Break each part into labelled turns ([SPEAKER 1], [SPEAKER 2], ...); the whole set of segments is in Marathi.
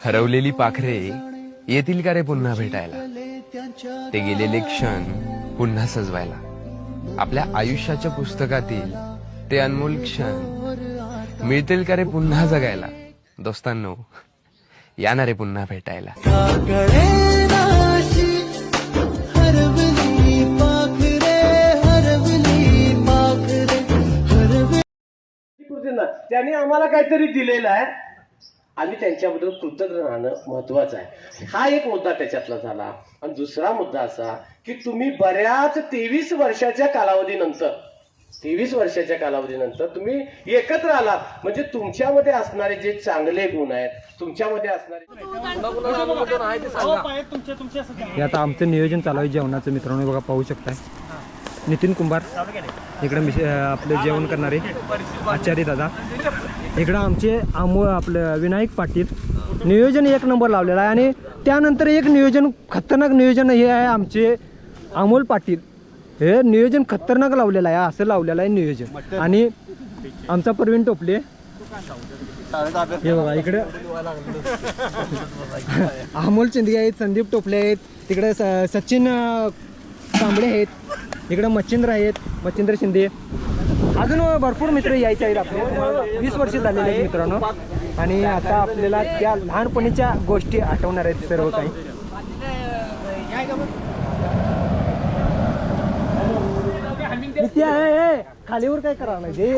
[SPEAKER 1] हरवलेली पाखरे येतील का रे पुन्हा भेटायला? ते गेलेले क्षण पुन्हा सजवायला. आपल्या आयुष्याच्या पुस्तकातील ते अनमोल क्षण मिळतील का रे पुन्हा जगायला? दोस्तांनो या ना रे पुन्हा भेटायला.
[SPEAKER 2] त्यांनी आम्हाला काहीतरी दिलेलं आहे. आणि त्यांच्याबद्दल कृतज्ञ राहणं महत्वाचं आहे. हा एक मुद्दा त्याच्यातला झाला. आणि दुसरा मुद्दा असा की तुम्ही बऱ्याच तेवीस वर्षाच्या कालावधीनंतर तेवीस वर्षाच्या कालावधीनंतर तुम्ही एकत्र आलात. म्हणजे तुमच्यामध्ये असणारे जे चांगले गुण आहेत तुमच्यामध्ये असणारे
[SPEAKER 3] आता आमचं नियोजन चालू आहे जेवणाचं मित्रांनो बघा पाहू शकताय. नितीन कुंभार. इकडं मिश आपलं जेवण करणारे आचार्य दादा. इकडं आमचे आमो आपलं विनायक पाटील. नियोजन एक नंबर लावलेला आहे आणि त्यानंतर एक नियोजन खतरनाक नियोजन हे आहे आमचे अमोल पाटील. हे नियोजन खतरनाक लावलेलं आहे असं लावलेलं आहे नियोजन. आणि आमचा प्रवीण टोपले. हे बघा इकडं. अमोल चिंदगे आहेत संदीप टोपले आहेत तिकडे स- सचिन कांबळे आहेत. इकडे मच्छिंद्र आहेत मच्छिंद्र शिंदे. अजून भरपूर मित्र यायचे आहेत आपले. वीस वर्ष झालेले आहेत मित्रांनो. आणि आता आपल्याला त्या लहानपणीच्या गोष्टी आठवणार आहेत सर्व काही. खालीवर काय करा नाही.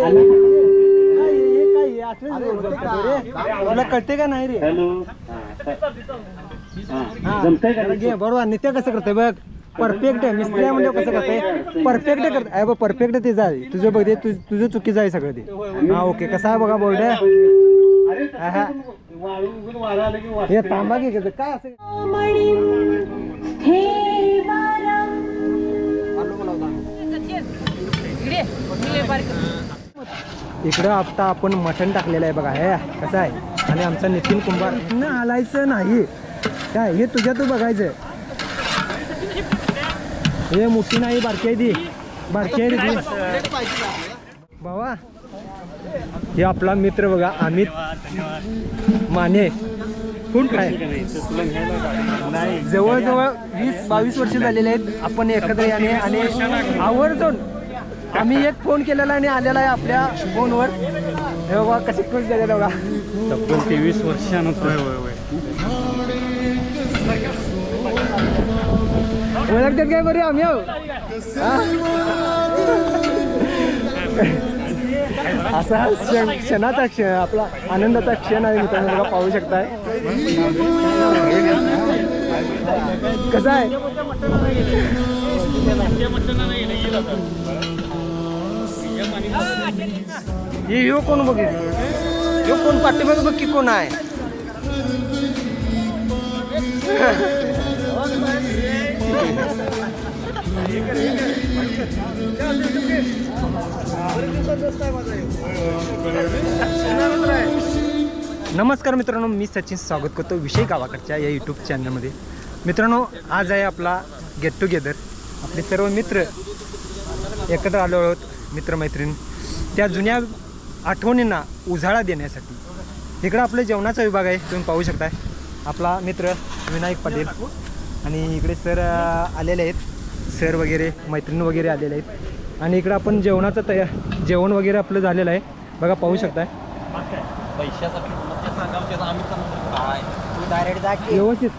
[SPEAKER 3] तुला कळते का नाही रे? हा, बरोबर नित्य कसं करते बघ. परफेक्ट आहे. मिस्त्री आहे म्हणजे कसं करते परफेक्ट करत आहे बघ परफेक्ट ते जाय तुझं बघ ते तुझ- तुझं चुकीचं आहे सगळं ते. हा ओके कसं आहे बघा बोर्ड? हे थांबा की काय असं? इकडं आता आपण मटण टाकलेलं आहे बघा. हे कसं आहे? आणि आमचा नितीन कुंभार. ना आलायचं नाही. काय हे तुझ्या तू बघायचं हे मोठी नाही बारकी आहे ती. बारकी आहे ती बाबा हे आपला मित्र बघा अमित माने. कोण काय? जवळजवळ वीस बावीस वर्ष झालेले आहेत. आपण एकत्र याने आणि आवर्जून आम्ही एक फोन केलेला आणि आलेला आहे आपल्या फोनवर. हे बघा कशी खुश झालेला बघा.
[SPEAKER 4] तेवीस वर्षानंतर.
[SPEAKER 3] ओळखतात काय बरे आम्ही? असा हा क्षण क्षणाचा क्षण आपला आनंदाचा क्षण आहे मित्रांनो बघा पाहू शकताय कसं आहे हे ह्यो कोण बघ ह्यो कोण पाठीमाग बघ की कोण आहे नमस्कार मित्रांनो मी सचिन स्वागत करतो विषय गावाकडच्या या यूट्यूब चॅनलमध्ये मित्रांनो आज आहे आपला गेट टुगेदर आपले सर्व मित्र एकत्र आलो आहोत मित्रमैत्रीण. त्या जुन्या आठवणींना उजाळा देण्यासाठी. इकडं आपलं जेवणाचा विभाग आहे तुम्ही पाहू शकताय. आपला मित्र विनायक पाटील आणि इकडे सर आलेले आहेत. सर वगैरे मैत्रीण वगैरे आलेले आहेत. आणि इकडं आपण जेवणाचं तया जेवण वगैरे आपलं झालेलं आहे. बघा पाहू शकताय. व्यवस्थित.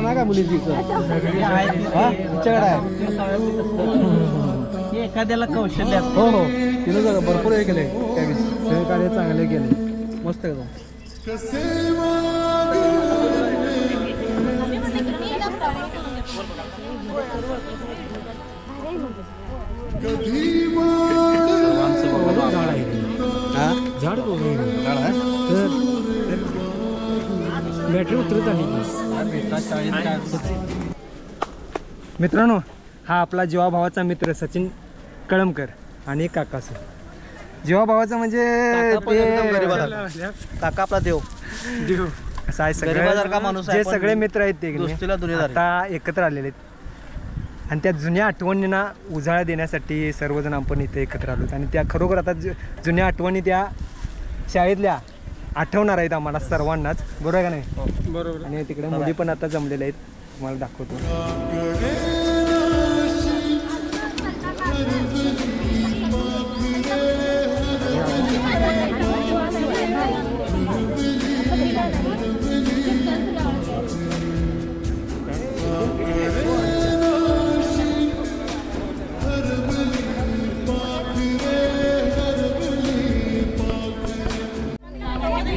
[SPEAKER 3] नाही का मुलीची हा आहे
[SPEAKER 4] एखाद्याला कौशल्य
[SPEAKER 3] हो हो. तिनं जरा भरपूर हे केले सहकार्य चांगले केले. मस्त एकदम. झाड बॅटरी उतरत आहे मित्रांनो हा आपला जीवाभावाचा मित्र सचिन कळमकर आणि काकासू. जीवाभावाचा म्हणजे ते
[SPEAKER 4] काका आपला देव.
[SPEAKER 3] देव. कसं आहे
[SPEAKER 4] गरिबासारखा माणूस आहे,
[SPEAKER 3] जे
[SPEAKER 4] पण
[SPEAKER 3] सगळे मित्र आहेत ते की नाही,
[SPEAKER 4] दोस्तीला दुनियादारी.
[SPEAKER 3] आता एकत्र आलेले आहेत. आणि त्या जुन्या आठवणींना उजाळा देण्यासाठी सर्वजण आपण इथे एकत्र आलो आणि त्या खरोखर आता जु- जुन्या आठवणी त्या शाळेतल्या आठवणार आहेत आम्हाला सर्वांनाच. बरोबर आहे का नाही? बरोबर. आणि तिकडे मुली पण आता जमलेल्या आहेत. तुम्हाला दाखवतो.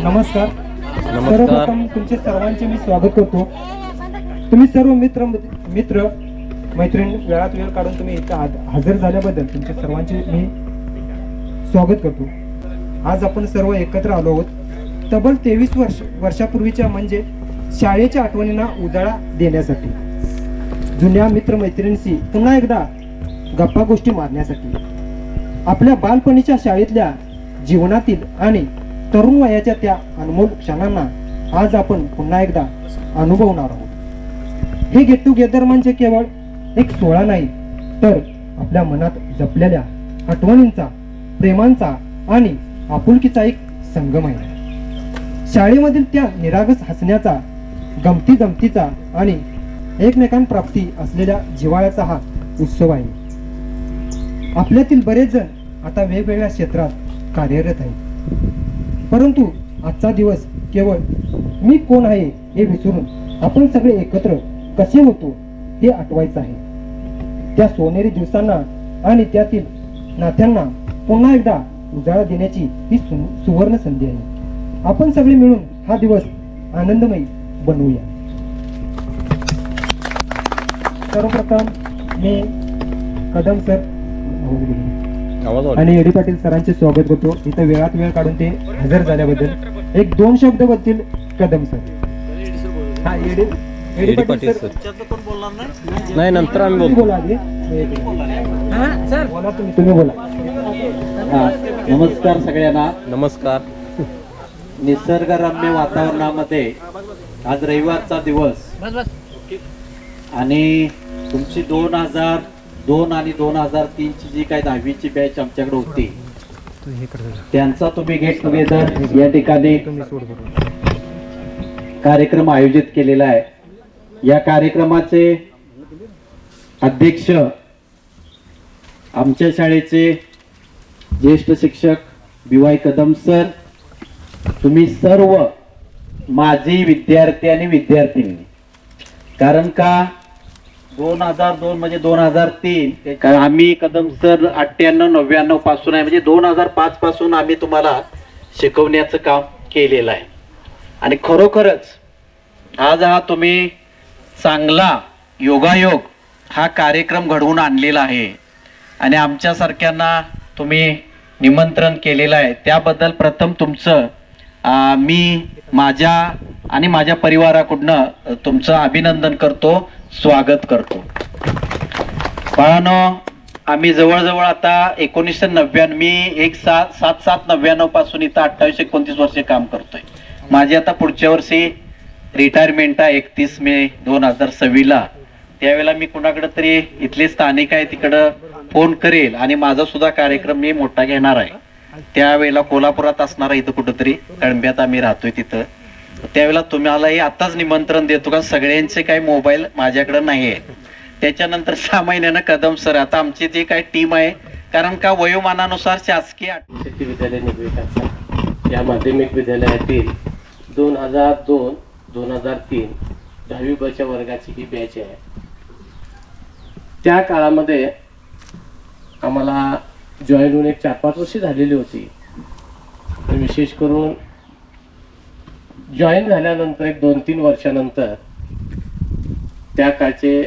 [SPEAKER 3] नमस्कार. सर्वप्रथम तुमचे सर्वांचे मी स्वागत करतो. तुम्ही सर्व मित्र मित्र मैत्रीण वेळात वेळ काढून तुम्ही इथं हजर झाल्याबद्दल तुमचे सर्वांचे मी स्वागत करतो. आज आपण सर्व एकत्र आलो आहोत. तब्बल तेवीस वर्ष वर्षापूर्वीच्या म्हणजे शाळेच्या आठवणींना उजाळा देण्यासाठी. जुन्या मित्रमैत्रिणींशी पुन्हा एकदा गप्पा गोष्टी मारण्यासाठी. आपल्या बालपणीच्या शाळेतल्या जीवनातील आणि तरुण वयाच्या त्या अनमोल क्षणांना आज आपण पुन्हा एकदा अनुभवणार आहोत. हे गेट टुगेदर म्हणजे केवळ एक सोहळा नाही तर आपल्या मनात जपलेल्या आठवणींचा प्रेमांचा आणि आपुलकीचा एक संगम आहे. शाळेमधील त्या निरागस हसण्याचा गमती जमतीचा आणि एकमेकांप्राप्ती असलेल्या जिवाळ्याचा हा उत्सव आहे. आपल्यातील बरेच जण आता वेगवेगळ्या क्षेत्रात कार्यरत आहेत. परंतु आजचा दिवस केवळ मी कोण आहे हे विसरून आपण सगळे एकत्र कसे होतो हे आठवायचं आहे. त्या सोनेरी दिवसांना आणि त्यातील नात्यांना पुन्हा एकदा उजाळा देण्याची ही सु- सुवर्ण संधी आहे. आपण सगळे मिळून हा दिवस आनंदमयी बनवूया. सर्वप्रथम मी कदम सर आणि एडी पाटील सरांचे स्वागत करतो. इथं वेळात वेळ काढून ते हजर झाल्याबद्दल एक दोन शब्द बोलतील कदम सर. हा एडी एडी पाटील सर.
[SPEAKER 4] कोण बोलणार नाही?
[SPEAKER 5] नाही नंतर आम्ही बोलतो
[SPEAKER 3] बोला आधी. सर. बोला तुम्ही तुम्ही बोला.
[SPEAKER 5] हा, नमस्कार सगळ्यांना. नमस्कार.
[SPEAKER 6] निसर्गरम्य वातावरणामध्ये आज रविवारचा दिवस. आणि तुमची दोन हजार दोन आणि दोन हजार तीनची जी काही दहावीची बॅच आमच्याकडे होती त्यांचा तुम्ही गेट टुगेदर या ठिकाणी कार्यक्रम आयोजित केलेला आहे. या कार्यक्रमाचे अध्यक्ष आमच्या शाळेचे ज्येष्ठ शिक्षक बी वाय कदम सर तुम्ही सर्व माझी विद्यार्थी आणि विद्यार्थिनी. कारण का? दोन हजार दोन म्हणजे दोन हजार तीन. आम्ही कदम सर अठ्ठ्याण्णव नव्याण्णवपासून आहे. म्हणजे दोन हजार पाच पासून आम्ही तुम्हाला शिकवण्याचं काम केलेलं आहे. आणि खरोखरच आज हा तुम्ही चांगला योगायोग हा कार्यक्रम घडवून आणलेला आहे. आणि आमच्यासारख्यांना तुम्ही निमंत्रण केलेलं आहे. त्याबद्दल प्रथम तुमचं मी माझ्या आणि माझ्या परिवाराकडनं तुमचं अभिनंदन करतो. स्वागत करतो. बाळानो आम्ही जवळजवळ आता एकोणीसशे नव्याण्णव मी एक सात सात सात नव्याण्णवपासून इथं अठ्ठावीस एकोणतीस वर्ष काम करतोय. माझी आता पुढच्या वर्षी रिटायरमेंट आहे एकतीस मे दोन हजार सव्वीला त्यावेळेला मी कुणाकडे तरी इथले स्थानिक आहे तिकडं फोन करेल आणि माझा सुद्धा कार्यक्रम मी मोठा घेणार आहे. त्यावेळेला कोल्हापुरात असणार आहे इथं कुठंतरी. कळंब्यात आम्ही राहतोय तिथं. त्यावेळेला तुम्हालाही आताच निमंत्रण देतो का? सगळ्यांचे काही मोबाईल माझ्याकडे नाही आहे त्याच्यानंतर सहा महिन्यानं कदम सर आता आमची जी काही टीम आहे कारण का वयोमानानुसार शासकीय
[SPEAKER 2] शेती विद्यालय निर्विकाचा या माध्यमिक विद्यालयातील दोन हजार दोन दोन हजार तीन दहावी बच्या वर्गाची ही बॅच आहे. त्या काळामध्ये आम्हाला जॉईन होऊन एक चार पाच वर्षे झालेली होती. तर विशेष करून जॉईन झाल्यानंतर एक दोन तीन वर्षानंतर त्या काळचे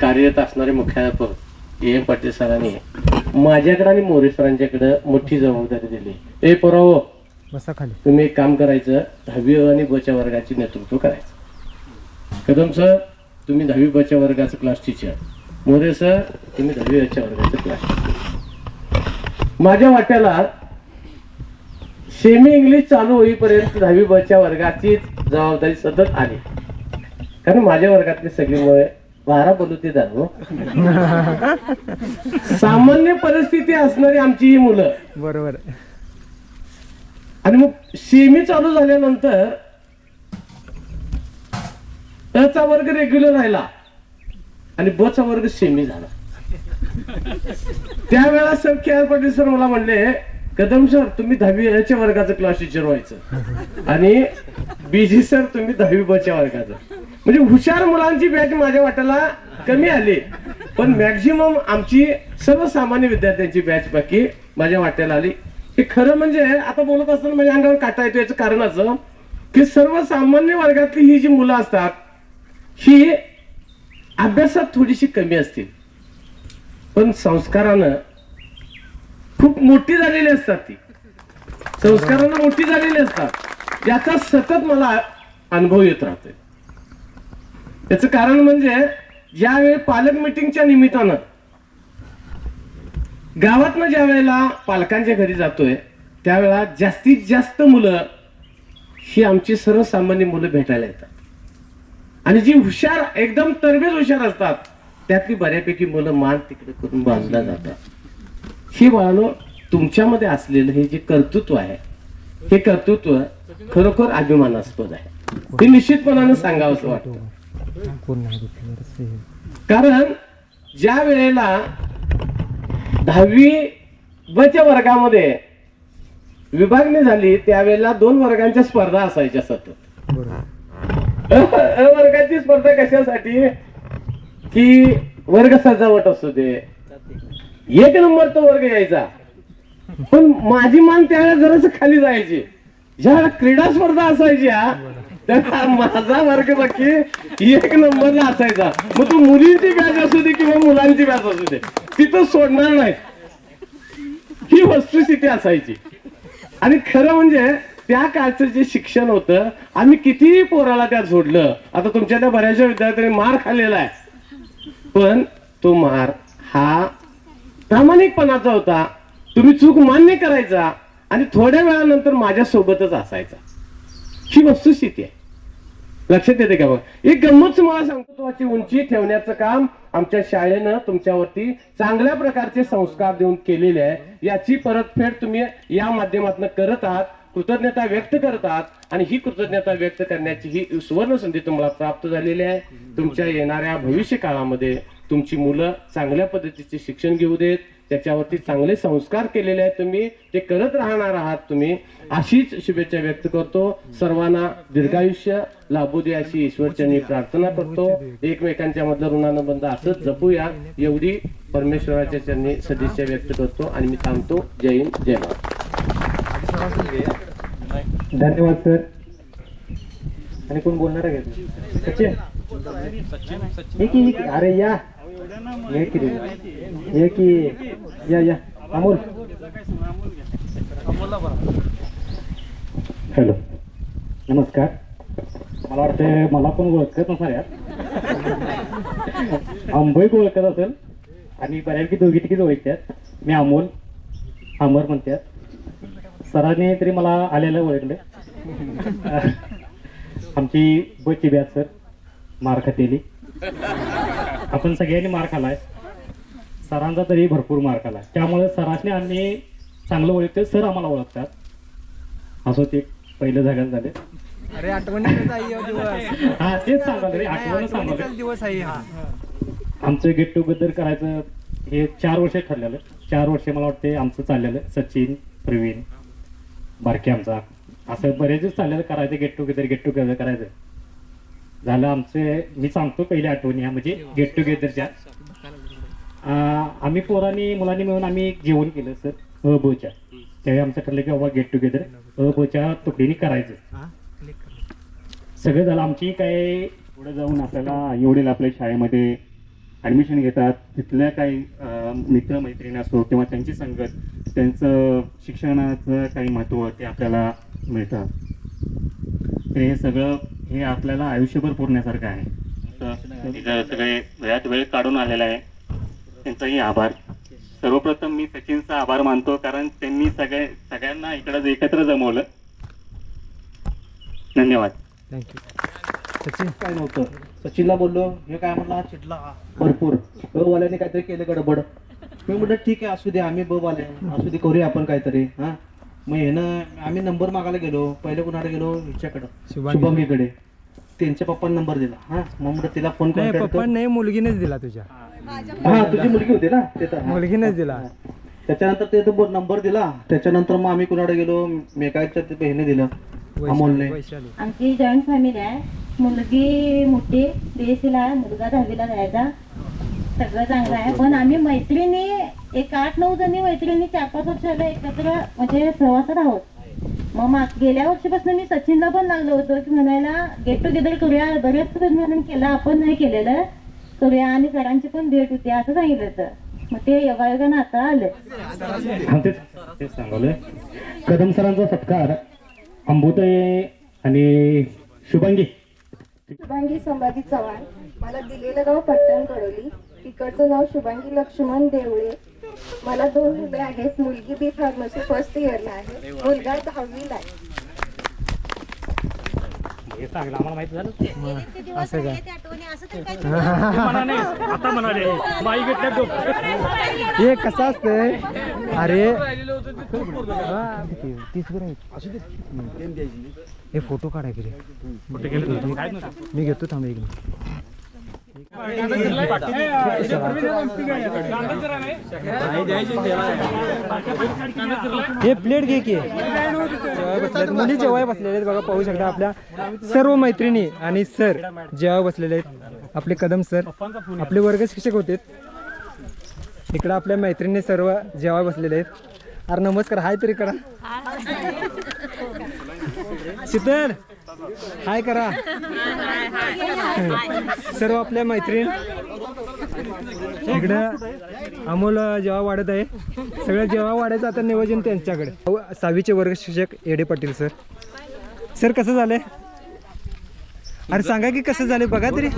[SPEAKER 2] कार्यरत असणारे मुख्याध्यापक ए. एम. पाटील सरांनी माझ्याकडे आणि मोरे सरांच्याकडे मोठी जबाबदारी दिली. ए
[SPEAKER 3] खाली.
[SPEAKER 2] तुम्ही एक काम करायचं दहावी आणि बच्या वर्गाचे नेतृत्व करायचं. कदम सर तुम्ही दहावी बच्या वर्गाचं क्लास टीचर मोरे सर तुम्ही दहावी बच्या वर्गाचं क्लास टीचर माझ्या वाट्याला सेमी इंग्लिश चालू होईपर्यंत दहावी बच्या वर्गाचीच जबाबदारी सतत आली कारण माझ्या वर्गातली सगळी मुळे बारा बोलू ते जाणू सामान्य परिस्थिती असणारी आमची ही मुलं.
[SPEAKER 3] बरोबर.
[SPEAKER 2] आणि मग सेमी चालू झाल्यानंतर अ चा वर्ग रेग्युलर राहिला आणि ब चा वर्ग सेमी झाला. त्यावेळा sir K R Patil sir मला म्हणले कदम सर तुम्ही दहावी याच्या वर्गाचं क्लास टीचर व्हायचं. आणि बीजी सर तुम्ही दहावी बच्या वर्गाचं. म्हणजे हुशार मुलांची बॅच माझ्या वाट्याला कमी आली. पण मॅक्झिमम आमची सर्वसामान्य विद्यार्थ्यांची बॅच बाकी माझ्या वाट्याला आली. हे खरं म्हणजे आता बोलत असताना माझ्या अंगावर काटा येतो याचं कारण असं की सर्वसामान्य वर्गातली ही जी मुलं असतात ही अभ्यासात थोडीशी कमी असतील. पण संस्कारानं खूप मोठी झालेली असतात ती. संस्कारांना मोठी झालेली असतात. याचा सतत मला अनुभव येत राहतोय. याच कारण म्हणजे ज्यावेळी पालक मिटिंगच्या निमित्तानं गावातनं ज्या वेळेला पालकांच्या घरी जातोय त्यावेळेला जास्तीत जास्त मुलं ही आमची सर्वसामान्य मुलं भेटायला येतात. आणि जी हुशार एकदम तरबेज हुशार असतात त्यातली बऱ्यापैकी मुलं मान तिकडे करून बाजूला जातात. हे बाळानो तुमच्यामध्ये असलेलं हे जे कर्तृत्व आहे हे कर्तृत्व खरोखर अभिमानास्पद आहे. हे निश्चितपणानं सांगावं असं वाटतं. कारण ज्या वेळेला दहावी बच्या वर्गामध्ये विभागणी झाली त्यावेळेला दोन वर्गांच्या स्पर्धा असायच्या सतत. अ वर्गाची स्पर्धा कशासाठी? की वर्ग सजावट असू दे एक नंबर तो वर्ग यायचा. पण माझी मान त्यावेळेला जरास खाली जायची. ज्या वेळेला क्रीडा स्पर्धा असायच्या त्याचा माझा वर्ग बाकी एक नंबरला असायचा. मग तो मुलींची बॅच असू दे किंवा मुलांची बॅच असू दे तिथं सोडणार नाही. ही वस्तुस्थिती असायची. आणि खरं म्हणजे त्या काळचं जे शिक्षण होतं आम्ही कितीही पोराला त्यात सोडलं आता तुमच्या त्या बऱ्याचशा विद्यार्थ्यांनी मार खाल्लेला आहे. पण तो मार हा प्रामाणिकपणाचा होता. तुम्ही चूक मान्य करायचा आणि थोड्या वेळानंतर माझ्या सोबतच असायचा. ही वस्तुस्थिती आहे. लक्षात येते का बघ? एक गंमत मला सांगतो. उंची ठेवण्याचं काम आमच्या शाळेनं तुमच्यावरती चांगल्या प्रकारचे संस्कार देऊन केलेले आहे. याची परतफेड तुम्ही या माध्यमातून करत आहात कृतज्ञता व्यक्त करत आहात आणि ही कृतज्ञता व्यक्त करण्याची ही सुवर्ण संधी तुम्हाला प्राप्त झालेली आहे. तुमच्या येणाऱ्या भविष्य काळामध्ये तुमची मुलं चांगल्या पद्धतीचे शिक्षण घेऊ देत त्याच्यावरती चांगले संस्कार केलेले आहेत तुम्ही ते करत राहणार आहात तुम्ही अशीच शुभेच्छा व्यक्त करतो. सर्वांना दीर्घायुष्य लाभू दे अशी ईश्वरचरणी प्रार्थना करतो. एकमेकांच्या मधलं ऋणानुबंध असंच जपूया. एवढी परमेश्वराच्या चरणी सदिच्छा व्यक्त करतो आणि मी थांबतो जय हिंद जय महाराज.
[SPEAKER 3] धन्यवाद सर. आणि कोण बोलणार आहे? सचिन? अरे या. ये की ये की या या अमोल।
[SPEAKER 5] हॅलो नमस्कार. मला वाटतं मला पण ओळखत नसणार यार. अंबई ओळखत असेल. आणि बऱ्यापैकी दोघी तिकीच ओळखतात. मी अमोल अमर म्हणतात. सरांनी तरी मला आलेलं ओळखलं. आमची बची ब्याज सर मार खातेली आपण सगळ्यांनी मार खालाय. सरांचा तरी भरपूर मार खालाय. त्यामुळे सरांनी आम्ही चांगलं ओळखतो सर आम्हाला ओळखतात. असं ते पहिलं जागात झाले.
[SPEAKER 3] अरे आठवणीचा आहे हा.
[SPEAKER 5] हा तेच सांगाल रे आठवण सांगाल
[SPEAKER 3] दिवस आहे हा.
[SPEAKER 5] आमचं गेट टुगेदर करायचं हे चार वर्ष ठरलेलं. चार वर्ष मला वाटते आमचं चाललेलं. सचिन प्रवीण बारके आमचा. असं बरेच चाललेलं करायचं गेट टुगेदर गेट टुगेदर करायचं. झालं आमचे मी सांगतो पहिल्या आठवणी ह्या म्हणजे गेट टुगेदरच्या अं, आम्ही पोरांनी मुलांनी मिळून आम्ही एक जेवण केलं सर अ बच्या त्यावेळी आमचं ठरलं की बाबा गेट टुगेदर अ बच्या तुकडीने करायचं.
[SPEAKER 3] हा?
[SPEAKER 5] सगळं झालं आमची काय पुढे जाऊन आपल्याला एवढे आपल्या शाळेमध्ये ॲडमिशन घेतात. तिथल्या काही मित्रमैत्रिणी असो किंवा त्यांची संगत त्यांचं शिक्षणाचं काही महत्त्व ते आपल्याला मिळतं. तर हे सगळं हे आपल्याला आयुष्यभर पुरण्यासारखं आहे. सगळे वेळात वेळ काढून आलेला आहे. त्यांचाही आभार. सर्वप्रथम मी सचिनचा आभार मानतो कारण त्यांनी सगळे सगळ्यांना इकडं एकत्र जमवलं. धन्यवाद.
[SPEAKER 3] थँक्यू सचिन
[SPEAKER 6] काय नव्हतं? सचिनला बोललो हे काय म्हणला? चिडला. भरपूर. ब वाल्याने काहीतरी केलं गडबड. मी म्हटलं ठीक आहे असू दे आम्ही ब वाले असू दे करूया आपण काहीतरी. हा? मग हे ना आम्ही नंबर मागायला गेलो पहिले कुणाला गेलो हिच्याकडं
[SPEAKER 3] शुभांगी.
[SPEAKER 6] शुभंगीकडे. त्यांच्या पप्पांनी नंबर दिला. हा मग म्हटलं तिला फोन
[SPEAKER 3] नाही
[SPEAKER 6] करून
[SPEAKER 3] पप्पा नाही मुलगीनेच दिला तुझ्या.
[SPEAKER 6] हा तुझी मुलगी होती ना? ते तर हा.
[SPEAKER 3] मुलगीनेच दिला.
[SPEAKER 6] त्याच्यानंतर ते तो नंबर दिला. त्याच्यानंतर मग आम्ही कुणाकडे गेलो? मेकाच्या ते बहिणी दिलं. अमोलने.
[SPEAKER 3] वैशाली.
[SPEAKER 7] आमची जॉईंट फॅमिली आहे. मुलगी मोठी बीएससीला आहे मुलगा दहावीला जायचा सगळं चांगलं आहे. पण आम्ही मैत्रिणी एक आठ नऊ जणी मैत्रिणी चार पाच वर्षाला एकत्र म्हणजे सहवासात आहोत. मग माग गेल्या वर्षीपासून मी सचिनला पण लागलो होतो की म्हणायला गेट टुगेदर करूया बरेच म्हणून केलं आपण नाही केलेलं. करूया आणि सरांची पण भेट होती असं सांगितलं होतं. मग ते योगायोगानं आता आलं.
[SPEAKER 5] हा, तेच सांगवलंय. कदम सरांचा सत्कार अंबुताई आणि शुभांगी.
[SPEAKER 8] शुभांगी संभाजी चव्हाण. मला दिलेलं गाव पट्टण कडोली तिकडचं गाव शुभांगी लक्ष्मण देवळे. मला दोन मुले आहेत. मुलगी बी फार्मसी फर्स्ट इयरला आहे. मुलगा दहावीला आहे.
[SPEAKER 5] हे चांगलं आम्हाला माहीत झालं?
[SPEAKER 3] असं काय
[SPEAKER 5] आता म्हणाले बाई घेतल्या
[SPEAKER 3] हे कसं असतंय? अरे. हा, किती? तीस बरं आहेत. हम्म. हे फोटो काढाय की रे मी घेतो थांब एक मिनिट. हे प्लेट घे की मुली जेवाय बसलेले आहेत बघा पाहू शकता आपल्या सर्व मैत्रिणी आणि सर जेवाय बसलेले आहेत आपले कदम सर आपले वर्ग शिक्षक होते इकडं आपल्या मैत्रिणी सर्व जेवाय बसलेले आहेत अरे नमस्कार हाय तरी करा शीतल हाय करा. सर्व आपल्या मैत्रीण. इकडं अमोल जेव्हा वाढत आहे सगळं जेव्हा वाढायचं आता नियोजन त्यांच्याकडे. अहो, सहावीचे वर्ग शिक्षक एडे पाटील सर. सर कसं झालंय? अरे सांगा की कसं झाले बघा तरी.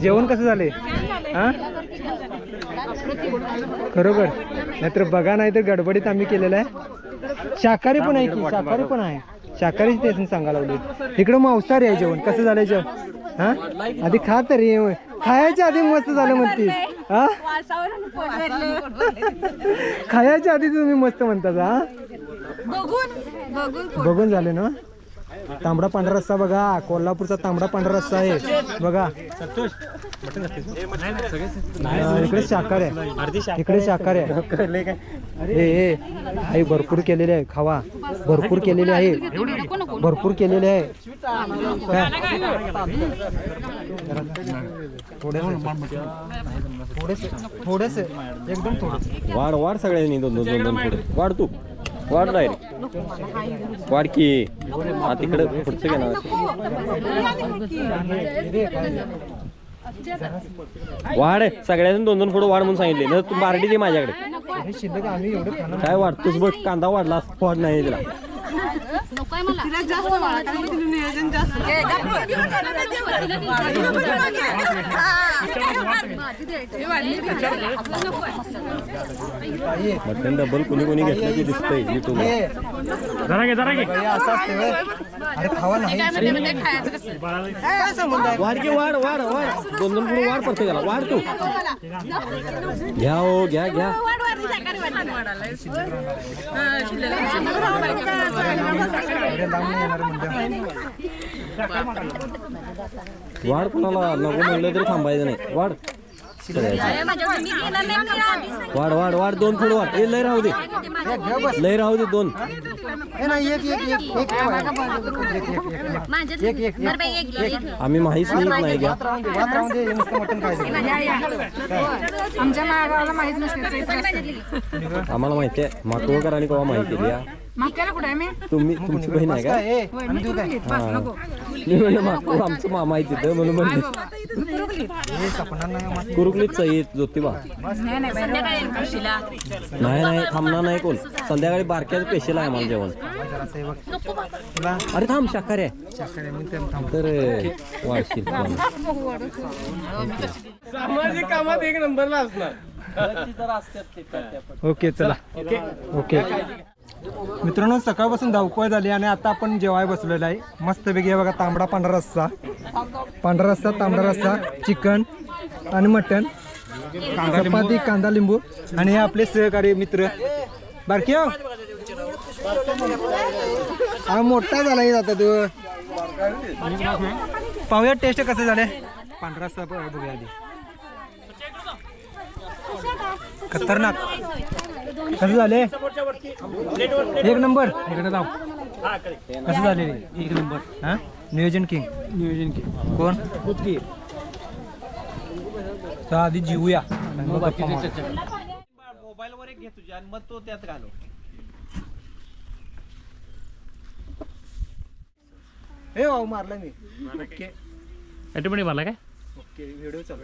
[SPEAKER 3] जेवण कसं झाले हा? खरोखर. नाहीतर बघा नाही तर गडबडीत आम्ही केलेलं आहे. शाकाहारी पण आहे की? शाकाहारी पण आहे. शाकाहारी ते सांगा लागले इकडं मांसाहारी आहे जेवण. कसं झालं जेवण? हा? आधी खा तरी खायच्या आधी मस्त झालं म्हणतीस. हा? खायच्या आधी तुम्ही मस्त म्हणतात हा? बघून झाले ना? तांबडा पांढरा रस्सा बघा. कोल्हापूरचा तांबडा पांढरा रस्सा आहे. बघा. इकडे शाकाहारी आहे इकडे शाकाहारी आहे ए आई भरपूर केलेली आहे खावा भरपूर केलेली आहे भरपूर केलेली आहे थोडेसे थोडेस एकदम
[SPEAKER 4] वाढ वाढ सगळ्यांनी दोन दोन दोन दोन वाढ तू. वाढ डायरेक्ट वाढ की. हा तिकडे पुढचं घेणार. वाढ सगळ्यांनी दोन दोन पुढे वाढ म्हणून सांगितले. ना तू बारडी दे माझ्याकडे. काय वाढतोस बघ कांदा वाढला वाढ नाही तिला मटन डबल कोणी कोणी घेतलं ते दिसतंय युट्यूब
[SPEAKER 3] ए,
[SPEAKER 5] जरा घे जरा घे
[SPEAKER 3] असं असते. अरे खावा नाही काय संबंध आहे
[SPEAKER 4] वाढ की वाढ वाढ वाढ दोन दोन पुढे. वाढ पडतो त्याला वाढ तू घ्या हो. घ्या घ्या वाढ कोणाला नको म्हणलं तरी थांबायचं नाही. वाढ. वाढ वाढ वाढ दोन फूट वाढ. ए लय राहू दे. लय राहू दे दोन.
[SPEAKER 3] ए, नाही एक एक एक एक ठेवा. एक एक एक एक
[SPEAKER 4] आम्ही माहीच नाही नाही घ्या
[SPEAKER 9] माहीत
[SPEAKER 4] आम्हाला माहिती आहे. मातोळकर आणि कवा माहिती द्या
[SPEAKER 9] मागच्याला कुठे आहे मी?
[SPEAKER 4] तुम्ही तुमची बहीण आहे का?
[SPEAKER 3] ए.
[SPEAKER 4] मी म्हणलं आमचं मामा आहे तिथं म्हणून म्हणलं.
[SPEAKER 3] हे सपना नाही
[SPEAKER 4] सईद ज्योतिबा.
[SPEAKER 9] नाही नाही
[SPEAKER 4] नाही. नाही थांबणार नाही कोण. संध्याकाळी बारक्याचं पेशल आहे आम्हाला जेवण.
[SPEAKER 3] जरासं बघ. तुला?
[SPEAKER 4] अरे थांब शाकाहारी आहे.
[SPEAKER 3] शाकाहारी ते.
[SPEAKER 4] तर वाढशील
[SPEAKER 2] सामाजिक कामात एक नंबरला असणार.
[SPEAKER 3] ओके चला. ओके. मित्रांनो सकाळपासून धावपळ झाली आणि आता आपण जेवाय बसलेलो आहे. मस्तपैकी बघा तांबडा पांढरा रस्सा. पांढरा रस्सा तांबडा रस्सा चिकन आणि मटन चपाती कांदा लिंबू आणि हे आपले सहकारी मित्र. बारकी हो. हा मोठा झाला हे आता तू. पाहूया टेस्ट कसं झाले. पांढरा रस्सा बघूया आधी. खतरनाक. कसं झाले? एक नंबर. इकडे जाऊ. कसं झाले? एक नंबर. हा? नियोजन किंग. नियोजन किंग. कोण? आधी जीवूया.
[SPEAKER 6] मोबाईल वर एक घे तुझ्या आणि मग तो त्यात घालो
[SPEAKER 3] ए भाऊ मारला मी. ओके.
[SPEAKER 5] ऑटोमॅटिक मला काय?
[SPEAKER 3] ओके व्हिडिओ चालू.